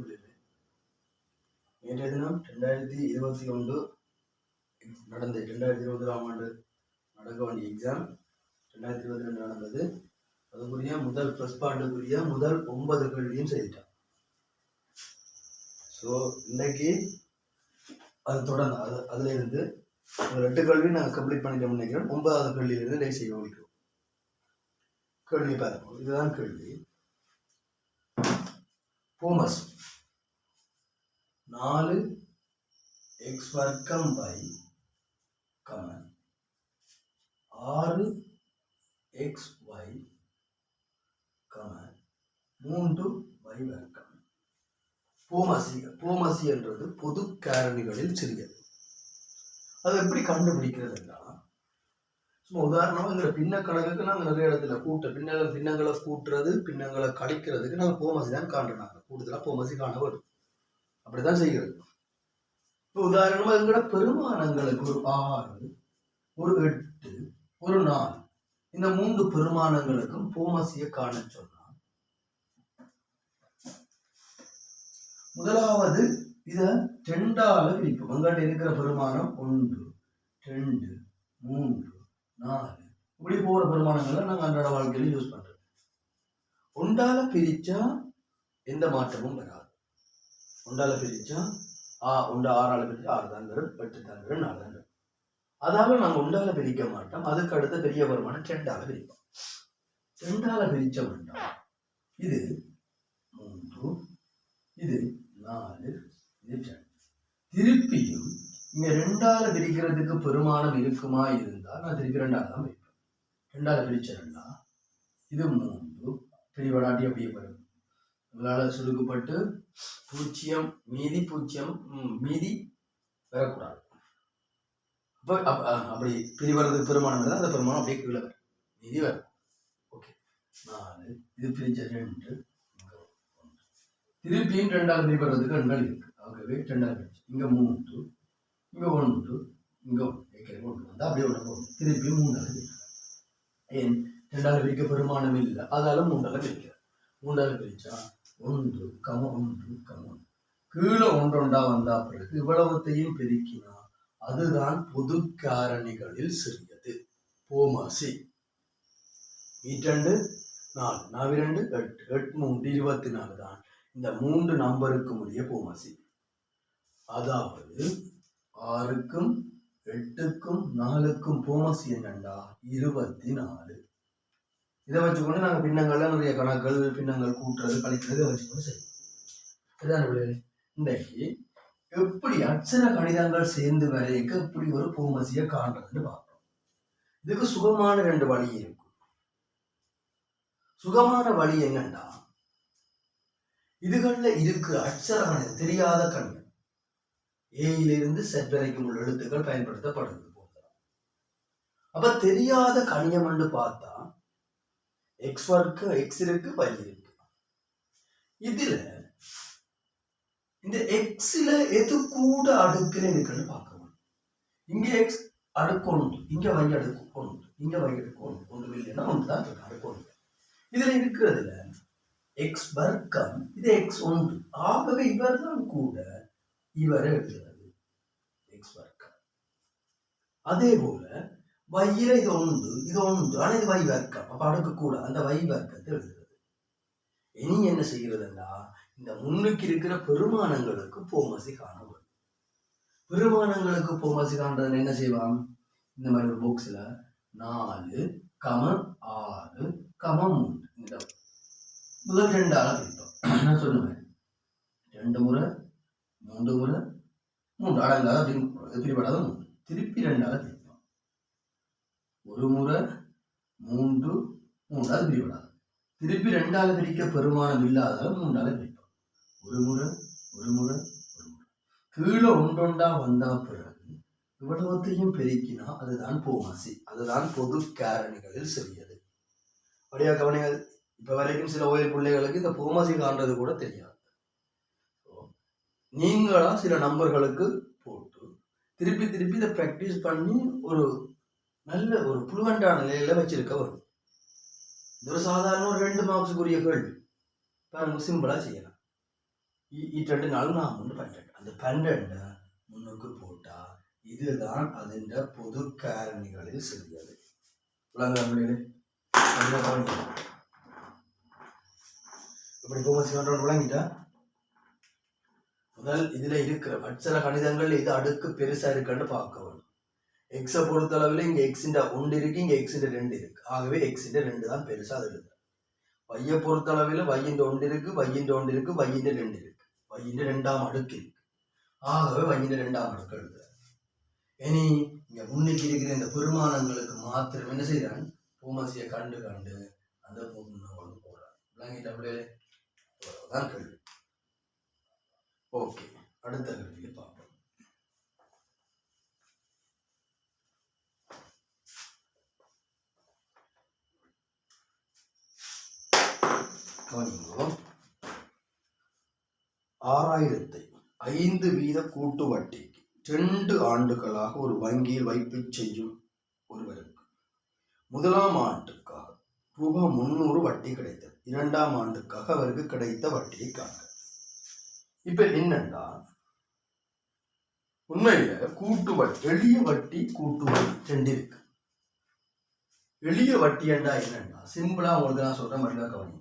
முடியவில்லை. நேற்றைய தினம் ரெண்டாயிரத்தி இருபத்தி ஒன்று நடந்த ரெண்டாயிரத்தி இருபதாம் ஆண்டு நடக்க வேண்டிய எக்ஸாம் ரெண்டாயிரத்தி இருபத்தி ரெண்டு நடந்தது. அதுக்குரிய முதல் ஃபர்ஸ்ட் பாண்டுக்குரிய முதல் ஒன்பது கேள்வியும் செய்துட்டான். ஸோ இன்னைக்கு அது தொடர்ந்து அது அதுல இருந்து ஒரு எட்டு கேள்வி நாங்கள் கம்ப்ளீட் பண்ணிட்டோம்னு நினைக்கிறோம். ஒன்பதாவது கேள்வியிலிருந்து டே செய்ய முடிக்கிறோம் கேள்வி பாருங்க இதுதான் கேள்வி. போமஸ் நாலு எக்ஸ் வர்க்கம் பை கமன் ஆறு எக்ஸ் ஒய் கமன் மூன்று வை வர்க்கம் பூமசி போமசி என்றது பொது காரணிகளில் சிறியது அதை எப்படி கண்டுபிடிக்கிறதுன்னா சும்மா உதாரணமாக எங்களை பின்ன கணக்குக்கு நாங்கள் நிறைய இடத்துல கூட்ட பின்னங்கள் பின்னங்களை கூட்டுறது பின்னங்களை கழிக்கிறதுக்கு நாங்கள் போமசி தான் காண்றோம் கூடுதலாக போமசி காண வரும் அப்படிதான் செய்கிறது. இப்போ உதாரணமாக எங்களோட பெருமானங்களுக்கு ஒரு ஆறு ஒரு எட்டு ஒரு நாலு இந்த மூன்று பெருமானங்களுக்கும் போமசியை காண சொன்னா முதலாவது இத ரெண்டால பிரிப்பு அங்காட்ட இருக்கிற பெருமானம் ஒன்று ரெண்டு மூன்று நாலு. இப்படி போற பெருமானங்களை நாங்கள் அன்றாட வாழ்க்கையில யூஸ் பண்றோம். ஒன்றால பிரிச்சா எந்த மாற்றமும் வராது. உண்டால பிரிச்சா ஆ உண்டு ஆறால பிரிச்சா ஆறு தான் வரும் எட்டு தான் நாலு தான் வரும் அதால நாங்கள் ஒன்றால பிரிக்க மாட்டோம். அதுக்கு அடுத்த பெரிய வருமானம் ரெண்டால பிரிப்போம். ரெண்டால பிரிச்ச வேண்டாம் இது மூன்று இது நாலு இது ரெண்டு திருப்பியும் இங்க ரெண்டால பிரிக்கிறதுக்கு பெருமானம் இருக்குமா இருந்தா நான் திருப்பி ரெண்டால தான் பிரிப்பேன். ரெண்டால பிரிச்ச ரெண்டா இது மூன்று. பிரிவடாட்டி அப்படியே வரும் உங்களால் சுருக்கப்பட்டு பூஜ்ஜியம் மீதி பூஜ்ஜியம் மீதி வரக்கூடாது. அப்போ அப்- அப்படி பிரிவறதுக்கு பெருமானம் இருந்தால் அந்த பெருமானம் அப்படியே கீழே வரும். மீதி வரும். ஓகே. நாலு. இது பிரிச்ச ரெண்டு. திருப்பியும் ரெண்டாவது பிரிவறதுக்கு ரெண்டாள் இருக்கு. ஆகவே ரெண்டாவது பிரிச்சு இங்கே மூன்று. இங்கே ஒன்று. இங்கே ஒன்று. ஏற்கனவே ஒன்று வந்தால் அப்படியே ஒன்று போகும். திருப்பியும் மூன்றாவது ஏன்? ரெண்டாவது பிரிக்க பெருமானம் இல்லை. அதால மூன்றாவது பிரிக்கிறார். மூன்றாவது பிரிச்சா ஒன்று கம ஒன்று கம. கீழே ஒன்றொண்டா வந்தா பிறகு இவ்வளவத்தையும் பெருக்கினா அதுதான் பொது காரணிகளில் சிறியது. போமாசி. ஈட்டண்டு நாலு நவிரண்டு எட்டு எட்டு மூன்று இருபத்தி நாலு தான். இந்த மூன்று நம்பருக்கும் உரிய போமாசி. அதாவது ஆறுக்கும் எட்டுக்கும் நாலுக்கும் போமாசி என்னண்டா? இருபத்தி நாலு இதை வச்சுக்கொண்டு நாங்கள் பின்னங்கள்ல நிறைய கணக்குகள் பின்னங்கள் கூட்டுறது கழிக்கிறது இதை வச்சுக்கொண்டு செய்யும் இதுதான் பிள்ளைகளே. இன்றைக்கு எப்படி அச்சர கணிதங்கள் சேர்ந்து வரைக்க இப்படி ஒரு பூமசியை காண்றதுன்னு பார்ப்போம். இதுக்கு சுகமான ரெண்டு வழி இருக்கும் சுகமான வழி என்னன்னா இதுகளில் இருக்கு அச்சர கணிதம் தெரியாத கணிதம் ஏயிலிருந்து செட் வரைக்கும் உள்ள எழுத்துக்கள் பயன்படுத்தப்படுது போதும் அப்ப தெரியாத கணியம் என்று பார்த்தா எக்ஸ் ஒர்க்கு எக்ஸ் இருக்கு y இருக்கு. இதுல இந்த எக்ஸ்ல எது கூட அடுக்குன்னு இருக்குன்னு பார்க்கணும். இங்க எக்ஸ் அடுக்கு ஒன்று இங்க y அடுக்கு ஒன்று இங்க y அடுக்கு ஒன்று இல்லைன்னா ஒன்று தான் இருக்கு அடுக்கு இதுல இருக்கிறதுல எக்ஸ் வர்க்கம் இது எக்ஸ் ஒன்று. ஆகவே இவர் தான் கூட இவரை எழுதுறது எக்ஸ் வர்க்கம். அதே போல வையில இது ஒன்று இது ஒன்று ஆனால் இது வை வர்க்கம். அப்ப அந்த வை வர்க்கத்தை எழுதுறது. இனி என்ன செய்கிறதுன்னா இந்த முன்னுக்கு இருக்கிற பெருமானங்களுக்கு போமசி காணப்படும். பெருமானங்களுக்கு போமசி காண்றதுன்னு என்ன செய்வான்? இந்த மாதிரி ஒரு பாக்ஸில் நாலு கமம் ஆறு கமம் மூன்று. இந்த முதல் ரெண்டு ஆளா பிரித்தோம் நான் சொல்லுவேன்? ரெண்டு முறை மூன்று முறை மூன்று. அடங்காத பிரி- மூன்று. திருப்பி ரெண்டு ஆளாக பிரித்தோம் ஒரு முறை மூன்று மூன்றாவது பிரிபடாது திருப்பி ரெண்டாவது பிரிக்க பெருமானம் இல்லாதால மூன்றாவது பிரிப்போம் ஒரு முறை ஒரு முறை ஒரு முறை. கீழே ஒன்றொண்டா வந்தா பிறகு இவ்வளவத்தையும் பெருக்கினா அதுதான் போமாசி அதுதான் பொது காரணிகளில் சிறியது. அப்படியா கவனிகள் இப்போ வரைக்கும் சில ஓய்வு பிள்ளைகளுக்கு இந்த போமாசி காண்றது கூட தெரியாது. நீங்களா சில நம்பர்களுக்கு போட்டு திருப்பி திருப்பி இதை ப்ராக்டிஸ் பண்ணி ஒரு நல்ல ஒரு புழுவண்டான நிலையில வச்சிருக்க வரும் இது ஒரு சாதாரண ஒரு ரெண்டு மார்க்ஸுக்குரிய கேள்வி. பாருங்க சிம்பிளாக செய்யலாம். இட்டு நாள் நான் ஒன்று பன்னெண்டு அந்த பன்னெண்டை முன்னுக்கு போட்டால் இதுதான் அதின் பொது காரணிகளில் சிறியது. விளங்குறாங்களே இப்படி கோமசி கண்ட்ரோல் விளங்கிட்டா முதல் இதில் இருக்கிற அச்சர கணிதங்கள் இது அடுக்கு பெருசாக இருக்குன்னு பார்க்க வேணும் எக்ஸை பொறுத்தளவில் இங்கே எக்ஸிண்ட ஒன்று இருக்கு இங்கே எக்ஸிண்ட ரெண்டு இருக்கு. ஆகவே எக்ஸிண்ட ரெண்டு தான் பெருசாக அது எழுதுறேன் வையை பொறுத்தளவில் வையின் ஒன்று இருக்கு வையின் ஒன்று இருக்கு வையின் ரெண்டு இருக்கு. வையின் ரெண்டாம் அடுக்கு இருக்கு. ஆகவே வையின் ரெண்டாம் அடுக்கு எழுதுறேன் இனி இங்கே முன்னுக்கு இருக்கிற இந்த பெருமானங்களுக்கு மாத்திரம் என்ன செய்கிறான்? பூமசியை கண்டு கண்டு அந்த பொண்ணு கொண்டு போகிறான் விளங்கிட்ட அப்படியே தான் கேள்வி. ஓகே அடுத்த கேள்வியை பார்ப்போம் ஆறாயிரத்தை ஐந்து வீத கூட்டு வட்டிக்கு ரெண்டு ஆண்டுகளாக ஒரு வங்கியில் வைப்பு செய்யும் ஒருவருக்கு முதலாம் ஆண்டுக்காக ரூபாய் முன்னூறு வட்டி கிடைத்தது. இரண்டாம் ஆண்டுக்காக அவருக்கு கிடைத்த வட்டியை காண்க. இப்ப என்னன்னா உண்மையில கூட்டு வட்டி எளிய வட்டி கூட்டு வட்டி ரெண்டு இருக்கு எளிய வட்டி என்றா என்னன்னா சிம்பிளா உங்களுக்கு நான் சொல்ற மாதிரி கவனிங்க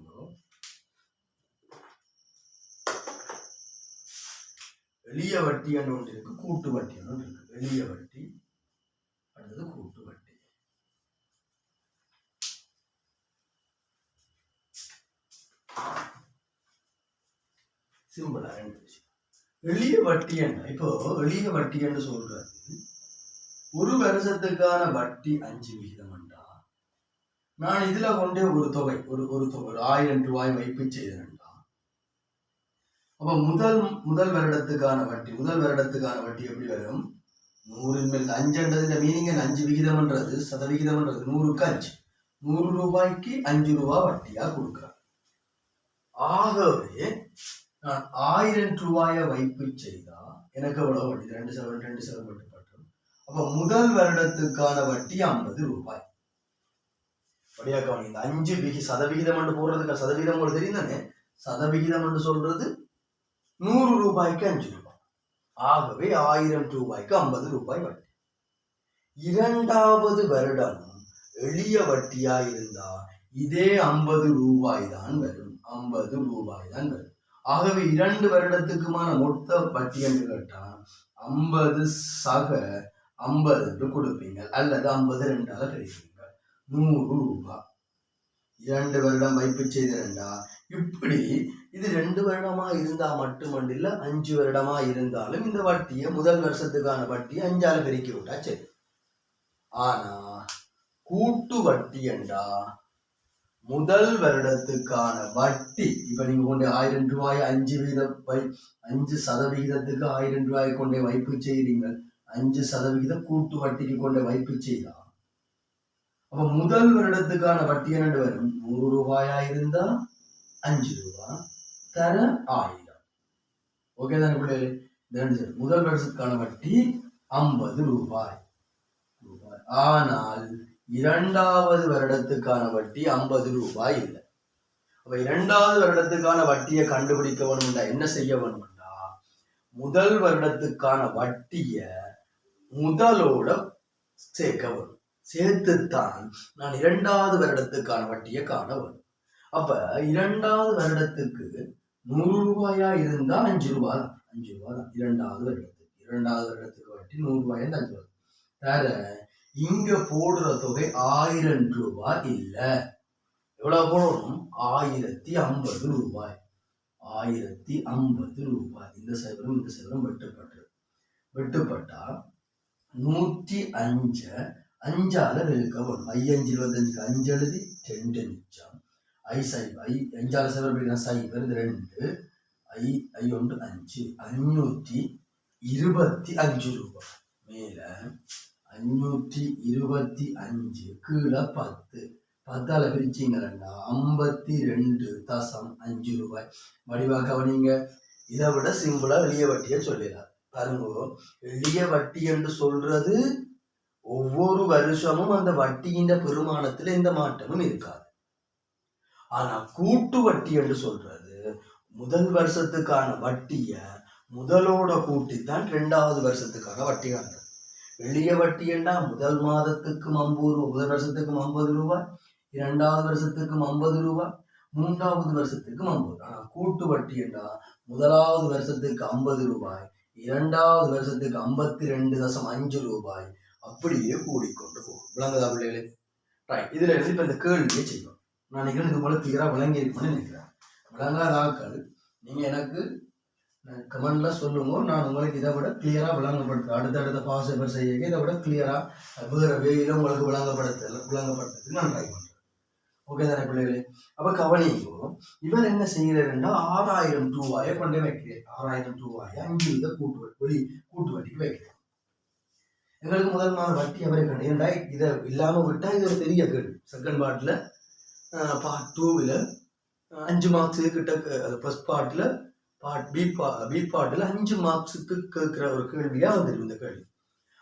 எளிய வட்டி என்று ஒன்று இருக்கு கூட்டு வட்டி என்று ஒன்று இருக்கு. எளிய வட்டி அல்லது கூட்டு வட்டி. சிம்பிளா ரெண்டு விஷயம். எளிய வட்டி என்ன இப்போ எளிய வட்டி என்று சொல்றது ஒரு வருஷத்துக்கான வட்டி அஞ்சு விகிதம் என்றா நான் இதுல கொண்டே ஒரு தொகை ஒரு ஒரு தொகை ஒரு ஆயிரம் ரூபாய் வைப்பு செய்தேன். அப்ப முதல் முதல் வருடத்துக்கான வட்டி முதல் வருடத்துக்கான வட்டி எப்படி வரும்? நூறின் மேல் அஞ்சுன்றதுல மீனிங் அஞ்சு விகிதம்ன்றது சதவிகிதம்ன்றது நூறுக்கு அஞ்சு. நூறு ரூபாய்க்கு அஞ்சு ரூபாய் வட்டியா கொடுக்குறான். ஆகவே நான் ஆயிரம் ரூபாயை வைப்பு செய்தா எனக்கு எவ்வளவு வட்டி? ரெண்டு செலவு ரெண்டு செலவு வட்டி பட்டும். அப்ப முதல் வருடத்துக்கான வட்டி ஐம்பது ரூபாய். வழியா கவனி இந்த அஞ்சு விகி சதவிகிதம் என்று போடுறதுக்கு சதவிகிதம் உங்களுக்கு தெரியும் தானே சதவிகிதம் என்று சொல்றது நூறு ரூபாய்க்கு அஞ்சு ரூபாய். ஆகவே ஆயிரம் ரூபாய்க்கு ஐம்பது ரூபாய் வட்டி. இரண்டாவது வருடம் எளிய வட்டியா இருந்தா இதே ஐம்பது ரூபாய் தான் வரும். ஐம்பது ரூபாய் தான் வரும். ஆகவே இரண்டு வருடத்துக்குமான மொத்த வட்டி என்று கேட்டால் ஐம்பது சக ஐம்பது என்று கொடுப்பீங்க. அல்லது ஐம்பது ரெண்டாக கிடைப்பீங்க நூறு ரூபாய். இரண்டு வருடம் வைப்பு செய்திருந்தா இப்படி இது ரெண்டு வருடமா இருந்தா மட்டுமண்டில்ல அஞ்சு வருடமா இருந்தாலும் இந்த வட்டியை முதல் வருஷத்துக்கான வட்டியை அஞ்சால பெருக்கி விட்டா சரி ஆனா கூட்டு வட்டி என்றா முதல் வருடத்துக்கான வட்டி இப்ப நீங்க கொண்டு ஆயிரம் ரூபாய் அஞ்சு வீத வை அஞ்சு சதவிகிதத்துக்கு ஆயிரம் ரூபாய் கொண்டே வைப்பு செய்றீங்க. அஞ்சு சதவிகித கூட்டு வட்டிக்கு கொண்டே வைப்பு செய்தா? அப்ப முதல் வருடத்துக்கான வட்டி என்ன வரும்? நூறு ரூபாயா இருந்தா அஞ்சு ரூபாய் தர ஆயிரம். ஓகே தானே பிள்ளைகளே முதல் வருஷத்துக்கான வட்டி ஐம்பது ரூபாய். ரூபாய். ஆனால் இரண்டாவது வருடத்துக்கான வட்டி ஐம்பது ரூபாய் இல்லை. அப்ப இரண்டாவது வருடத்துக்கான வட்டியை கண்டுபிடிக்க வேணும்டா. என்ன செய்ய வேணும்டா? முதல் வருடத்துக்கான வட்டிய முதலோட சேர்க்க வேணும். சேர்த்துத்தான் நான் இரண்டாவது வருடத்துக்கான வட்டியை காண வேணும். அப்ப இரண்டாவது வருடத்துக்கு நூறு ரூபாயா இருந்தால் அஞ்சு ரூபாய் தான். அஞ்சு ரூபாய் தான். இரண்டாவது வருடத்துக்கு. இரண்டாவது வருடத்துக்கு வட்டி நூறு ரூபாய் அஞ்சு ரூபா வேற இங்க போடுற தொகை ஆயிரம் ரூபாய் இல்லை. எவ்வளவு போடணும்? ஆயிரத்தி ஐம்பது ரூபாய். ஆயிரத்தி ஐம்பது ரூபாய். இந்த சைவரம் இந்த சைவரம் வெட்டுப்பட்டு. வெட்டுப்பட்டா நூற்றி அஞ்சை அஞ்சால வெளுக்க வரும் ஐயஞ்சு இருபத்தஞ்சுக்கு அஞ்சு எழுதி ரெண்டு நிச்சம் ஐ சை ஐ அஞ்சால் சைவர் அப்படின்னா சைவர் ரெண்டு. ஐ ஐ ஒன்று அஞ்சு. அஞ்சூற்றி இருபத்தி அஞ்சு ரூபாய் மேலே அஞ்சூற்றி இருபத்தி அஞ்சு கீழே பத்து. பத்தால ரெண்டா ஐம்பத்தி ரெண்டு தசம் அஞ்சு ரூபாய். வடிவாக கவனிங்க இதை விட சிம்பிளா எளிய வட்டியை சொல்லிடலாம். பாருங்க எளிய வட்டி என்று சொல்றது ஒவ்வொரு வருஷமும் அந்த வட்டியின் பெருமானத்தில் எந்த மாற்றமும் இருக்காது. ஆனா கூட்டு வட்டி என்று சொல்றது. முதல் வருஷத்துக்கான வட்டியை முதலோட கூட்டித்தான் ரெண்டாவது வருஷத்துக்கான வட்டி காண்றது எளிய வட்டி என்றா முதல் மாதத்துக்கும் ஐம்பது ரூபா முதல் வருஷத்துக்கும் ஐம்பது ரூபாய் இரண்டாவது வருஷத்துக்கும் ஐம்பது ரூபாய் மூன்றாவது வருஷத்துக்கும் ஐம்பது ஆனால் கூட்டு வட்டி என்றால் முதலாவது வருஷத்துக்கு ஐம்பது ரூபாய் இரண்டாவது வருஷத்துக்கு ஐம்பத்தி ரெண்டு தசம் அஞ்சு ரூபாய். அப்படியே கூடிக்கொண்டு போகும். விளங்குதா பிள்ளைகளே? ரைட் இதுல இருந்து இப்ப இந்த கேள்வியை செய்யும் நான் நினைக்கிறேன் இது போல கிளியரா விளங்கி இருக்கும்னு நினைக்கிறேன். விளங்காத ஆட்கள் நீங்க எனக்கு கமெண்ட்ல சொல்லுங்க. நான் உங்களுக்கு இதை விட கிளியரா அடுத்த அடுத்தடுத்த பாசிபிள் செய்ய இதை விட கிளியராக வேறு வேயில உங்களுக்கு விளங்கப்படுத்த விளங்கப்படுத்துறதுக்கு நான் ட்ரை பண்ணுறேன் ஓகே தானே பிள்ளைகளே? அப்போ கவனிங்கோ இவர் என்ன செய்கிறாருன்னா ஆறாயிரம் ரூபாயை கொண்டே வைக்கிறேன் ஆறாயிரம் ரூபாயை அஞ்சு வித கூட்டு வட்டி வெளி கூட்டு வட்டிக்கு வைக்கிறேன் எங்களுக்கு முதல் மாத வட்டி அவரை கண்டு ஏன்டா இதை இல்லாமல் விட்டால் இது ஒரு பெரிய கேடு. செகண்ட் பார்ட்டில் பார்ட் டூவில் அஞ்சு மார்க்ஸுக்கு கிட்ட க- அது ஃபர்ஸ்ட் பார்ட்டில் பார்ட் பி பா பி பார்ட்டில் அஞ்சு மார்க்ஸுக்கு கேட்குற ஒரு கேள்வியாக வந்துருக்கு இந்த கேள்வி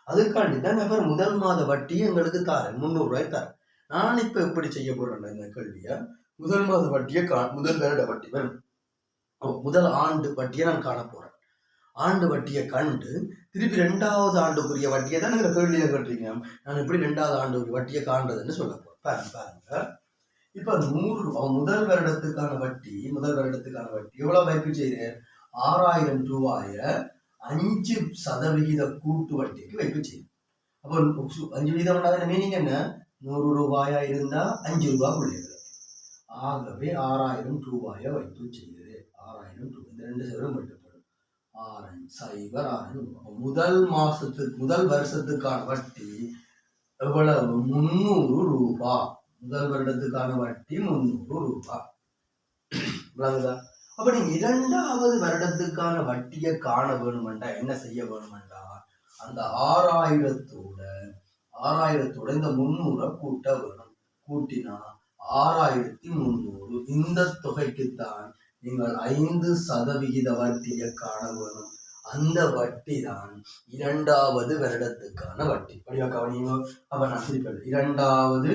அதுக்காண்டி தான் அவர் முதல் மாத வட்டி எங்களுக்கு தாரேன் முந்நூறுரூவாய் தரேன் நான் இப்போ எப்படி செய்ய போகிறேன் இந்த கேள்வியை முதல் மாத வட்டியை கா முதல் வருட வட்டி வரும் முதல் ஆண்டு வட்டியை நான் காண போகிறேன் ஆண்டு வட்டியை கண்டு திருப்பி ரெண்டாவது ஆண்டுக்குரிய வட்டியை தான் நீங்கள் கேள்வியை கட்டுறீங்க நான் எப்படி ரெண்டாவது ஆண்டு வட்டியை காண்றதுன்னு சொல்ல போகிறேன் பாருங்க பாருங்க இப்ப நூறு ரூபாய் முதல் வருடத்துக்கான வட்டி முதல் வருடத்துக்கான வட்டி எவ்வளவு வைப்பு செய்கிறேன்? ஆறாயிரம் ரூபாய அஞ்சு சதவிகித கூட்டு வட்டிக்கு வைப்பு செய்யும். அப்போ அஞ்சு வீதம் மீனிங் என்ன? நூறு ரூபாயா இருந்தா அஞ்சு ரூபாய் உள்ளது. ஆகவே ஆறாயிரம் ரூபாய வைப்பு செய்கிறது ஆறாயிரம் ரூபாய் இந்த ரெண்டு சதவீதம் மட்டுப்படும். ஆறன் சைபர் ஆறு அப்ப முதல் மாசத்துக்கு முதல் வருஷத்துக்கான வட்டி எவ்வளவு? முந்நூறு ரூபாய் முதல் வருடத்துக்கான வட்டி முந்நூறு ரூபாய் விளங்குதா அப்ப நீங்க இரண்டாவது வருடத்துக்கான வட்டியை காண வேணுமெண்டா என்ன செய்ய வேணுமெண்டா அந்த ஆறாயிரத்தோட ஆறாயிரத்தோட இந்த முந்நூறை கூட்ட வேணும். கூட்டினா ஆறாயிரத்தி முந்நூறு. இந்த தொகைக்குத்தான் நீங்கள் ஐந்து சதவிகித வட்டியை காண வேணும். அந்த வட்டி தான் இரண்டாவது வருடத்துக்கான வட்டி. படிவா கவனியோ அப்ப நான் திருப்பி இரண்டாவது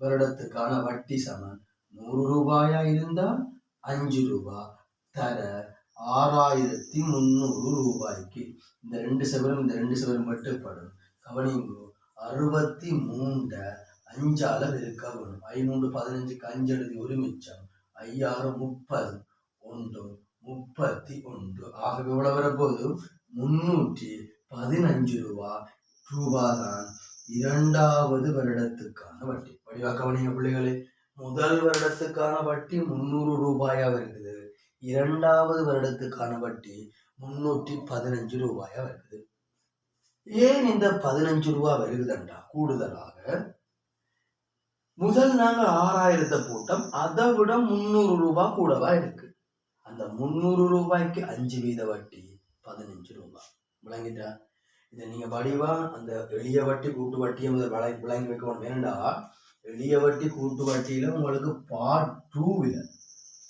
வருடத்துக்கான வட்டி சமன் நூறு ரூபாயா இருந்தா அஞ்சு ரூபாய் தர ஆறாயிரத்தி முந்நூறு ரூபாய்க்கு. இந்த ரெண்டு சவரம் இந்த ரெண்டு சவரம் மட்டுப்படும். கவனிங்கோ அறுபத்தி மூண்ட அஞ்சால பெருக்க வேணும். ஐநூறு பதினஞ்சுக்கு அஞ்சு எழுதி ஒரு மிச்சம். ஐயாறு முப்பது. ஒன்று முப்பத்தி ஒன்று. ஆகவே எவ்வளவு வரப்போகுது? முன்னூற்றி பதினஞ்சு ரூபா. ரூபா தான் இரண்டாவது வருடத்துக்கான வட்டி. வடிவா கவனிங்க பிள்ளைகளே. முதல் வருடத்துக்கான வட்டி முந்நூறு ரூபாயா வருகிறது. இரண்டாவது வருடத்துக்கான வட்டி முன்னூற்றி பதினஞ்சு ரூபாயா வருகிறது. ஏன் இந்த பதினஞ்சு ரூபா வருகுதுண்டா கூடுதலாக முதல் நாங்கள் ஆறாயிரத்தை போட்டோம். அதை விட முந்நூறு ரூபாய் கூடவா இருக்கு? அந்த முந்நூறு ரூபாய்க்கு அஞ்சு வீத வட்டி பதினஞ்சு ரூபாய் விளங்கிட்டா? இதை நீங்கள் வடிவா அந்த எளிய வட்டி கூட்டு வட்டியை முதல் விளங்கி விளங்கி வைக்கணும். வேண்டா எளிய வட்டி கூட்டு வட்டியில் உங்களுக்கு பார்ட் டூவில்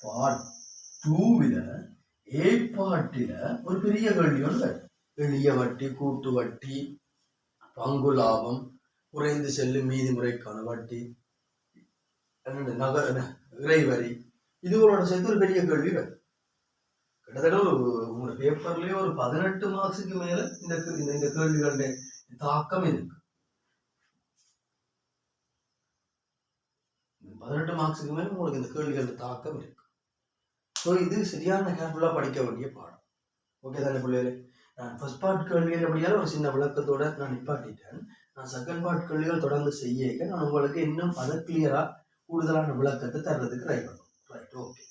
பார்ட் டூவில் ஏ பார்ட்டில ஒரு பெரிய கேள்வி ஒன்று எளிய வட்டி கூட்டு வட்டி பங்கு லாபம் குறைந்து செல்லும் மீதி முறைக்கான வட்டி என்னது நகர் இறைவரி. இதுகளோட சேர்த்து ஒரு பெரிய கேள்வி வரும் கிட்டத்தட்ட ஒரு உங்களோட பேப்பர்லயே ஒரு பதினெட்டு மார்க்ஸுக்கு மேல இந்த கே- இந்த இந்த கேள்விகளுடைய தாக்கம் இருக்கு. பதினெட்டு மார்க்ஸுக்கு மேல உங்களுக்கு இந்த கேள்விகளுடைய தாக்கம் இருக்கு. ஸோ இது சரியான கேர்ஃபுல்லாக படிக்க வேண்டிய பாடம். ஓகே தானே பிள்ளைகளே? நான் ஃபர்ஸ்ட் பார்ட் கேள்விகள் அப்படியால ஒரு சின்ன விளக்கத்தோட நான் நிப்பாட்டிட்டேன். நான் செகண்ட் பார்ட் கேள்விகள் தொடர்ந்து செய்ய நான் உங்களுக்கு இன்னும் அதை கிளியரா கூடுதலான விளக்கத்தை தர்றதுக்கு ட்ரை பண்ணுவோம் ரைட் ஓகே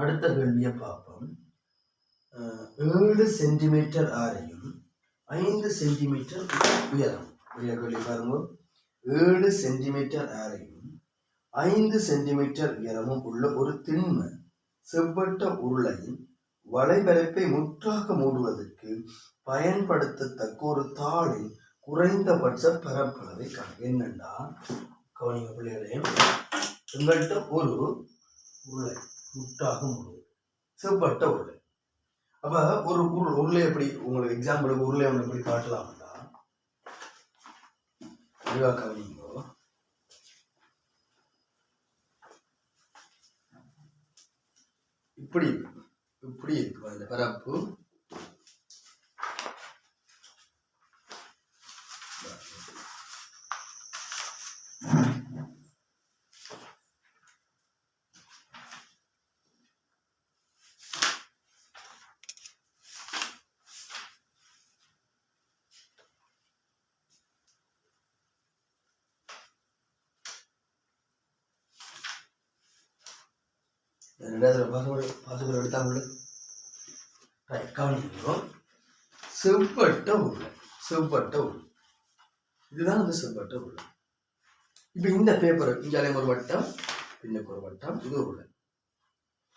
அடுத்த கேள்வியை பார்ப்போம். ஏழு சென்டிமீட்டர் ஆரையும் ஐந்து சென்டிமீட்டர் உயரம். பெரிய கேள்வி பாருங்க. ஏழு சென்டிமீட்டர் ஆரையும் ஐந்து சென்டிமீட்டர் உயரமும் உள்ள ஒரு திண்ம செவ்வட்ட உருளையின் வலைபரப்பை முற்றாக மூடுவதற்கு பயன்படுத்தத்தக்க ஒரு தாளின் குறைந்தபட்ச பரப்பளவை என்னென்னா கவனிங்க பிள்ளைகளே எங்கள்கிட்ட ஒரு உருளை. முட்டாக மூடுவது செவ்வட்ட உருளை. அப்ப ஒரு உருள் உருளை எப்படி உங்களுக்கு எக்ஸாம்பிளுக்கு உருளை ஒன்று எப்படி காட்டலாம்னா தெளிவாக கவனிங்கோ. இப்படி இப்படி இருக்கு அந்த பரப்பு. ரெண்டாவது பாசுபோர்டு பாசுபோர்டு எடுத்தாங்க ரைட் கவனிக்கோ செவ்வட்ட உள்ள செவ்வட்ட உள்ள இதுதான் அந்த செவ்வட்ட உள்ள இப்போ இந்த பேப்பர் இங்காலே ஒரு வட்டம் பின்னுக்கு ஒரு வட்டம் இது உள்ள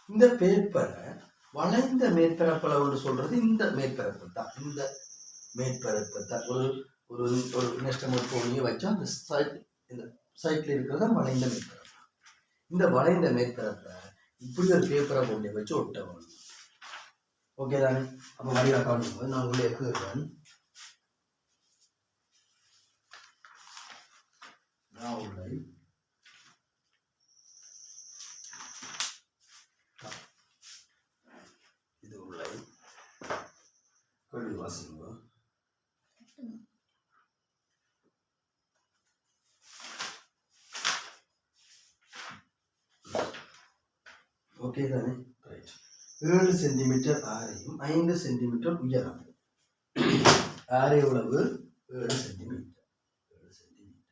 இந்த பேப்பரை வளைந்த மேற்பரப்பளவுன்னு சொல்றது இந்த மேற்பரப்பு தான். இந்த மேற்பரப்பு தான். ஒரு ஒரு ஒரு நெஸ்டமர் கோணியை வச்சா அந்த சைட் இந்த சைட்ல இருக்கிறது தான் வளைந்த மேற்பரப்பு. இந்த வளைந்த மேற்பரப்பை இப்படி ஒரு பேப்பரை கொண்டு வச்சு ஒட்ட ஓகே தானே? அப்போ வழியாக காணும்போது நான் உள்ளே இருக்கிறேன் நான் உள்ளே இது உள்ளே. கேள்வி வாசிங்க ஓகே தானே ரைட் ஏழு சென்டிமீட்டர் ஆரையும் ஐந்து சென்டிமீட்டர் உயரம். ஆரை எவ்வளவு ஏழு சென்டிமீட்டர் ஏழு சென்டிமீட்டர்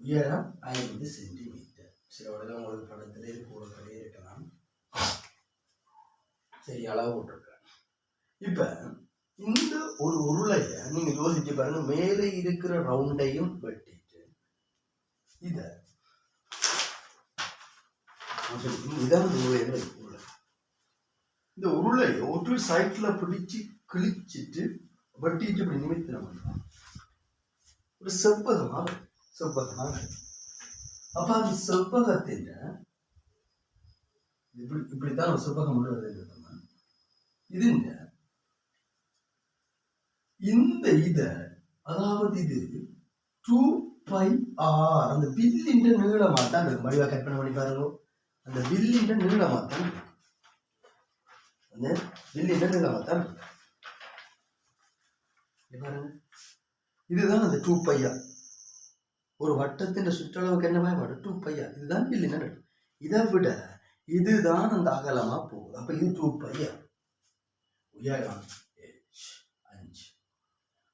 உயரம் ஐந்து சென்டிமீட்டர் சில உடனே உங்களுக்கு படத்திலே கூட இருக்கலாம். சரி அளவு போட்டிருக்கிறேன். இப்போ இந்த ஒரு உருளையை நீங்கள் யோசிச்சு பாருங்க. மேலே இருக்கிற ரவுண்டையும் வெட்டிட்டு இதை இதான் இந்த உருளை. இந்த உருளை ஒரு சைட்ல பிடிச்சு கிழிச்சிட்டு வட்டிட்டு இப்படி நிமித்தம் பண்ணலாம் ஒரு செவ்வகமாக செவ்வகமாக அப்ப அந்த செவ்வகத்தின் இப்படி இப்படித்தான் ஒரு செவ்வகம் உள்ளது இதுங்க இந்த இத அதாவது இது டூ பை ஆர் அந்த பில்லின்ற நீளமாக தான் மடிவாக மடிவா கற்பனை பண்ணி பாருங்க. அந்த பில்லின் நீளமா தான் இருக்கு அந்த பில்லின் நீளமா பாருங்க. இதுதான் அந்த டூ பையா ஒரு வட்டத்தின் சுற்றளவுக்கு என்ன பயன்பாடு டூ பையா இதுதான் பில்லின் இதை விட இதுதான் அந்த அகலமாக போகுது. அப்போ இது டூ பையா உயரம் அஞ்சு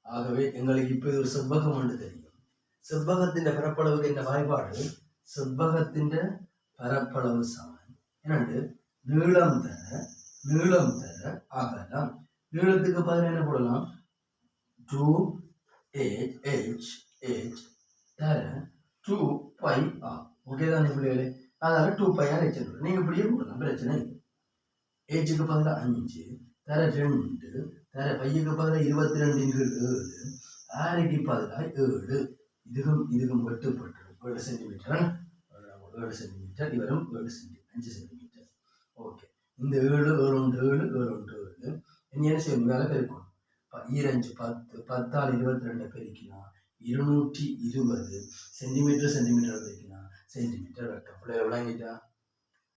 ஆகவே எங்களுக்கு இப்போ இது ஒரு செவ்வகம் ஒன்று தெரியும். செவ்வகத்தின் பரப்பளவுக்கு என்ன வாய்ப்பாடு செவ்வகத்தின் பரப்பளவு சமன். இரண்டு நீளம் தர நீளம் தர அகலம். நீளத்துக்கு பதில் என்ன போடலாம்? டூ ஏஜ் ஹெச் ஹெச் தர டூ பை ஆர் ஓகே தானே பிள்ளைகளே? அதாவது டூ பை ஆர் ஹெச் நீங்கள் இப்படியே போடலாம். பிரச்சனை இல்லை. ஏச்சுக்கு பதிலாக அஞ்சு தர ரெண்டு தர பையுக்கு பதிலாக இருபத்தி ரெண்டு ஏழு ஆறுக்கு பதிலாக ஏழு. இதுக்கும் இதுக்கும் வெட்டுப்பட்டு ஏழு சென்டிமீட்டர் ஏழு சென்டிமீட்டர் இவரும் ஏழு சென்டி அஞ்சு சென்டிமீட்டர் ஓகே இந்த ஏழு ஏழு ஒன்று ஏழு ஏழு ஒன்று ஏழு இனி என்ன செய்யணும் வேலை பெருக்கணும் ப- ஈரஞ்சு பத்து பத்தால் இருபத்தி ரெண்டு பெருக்கினா இருநூற்றி இருபது சென்டிமீட்டர் சென்டிமீட்டர் பெருக்கினா சென்டிமீட்டர் வெட்டம் பிள்ளை விளங்கிட்டா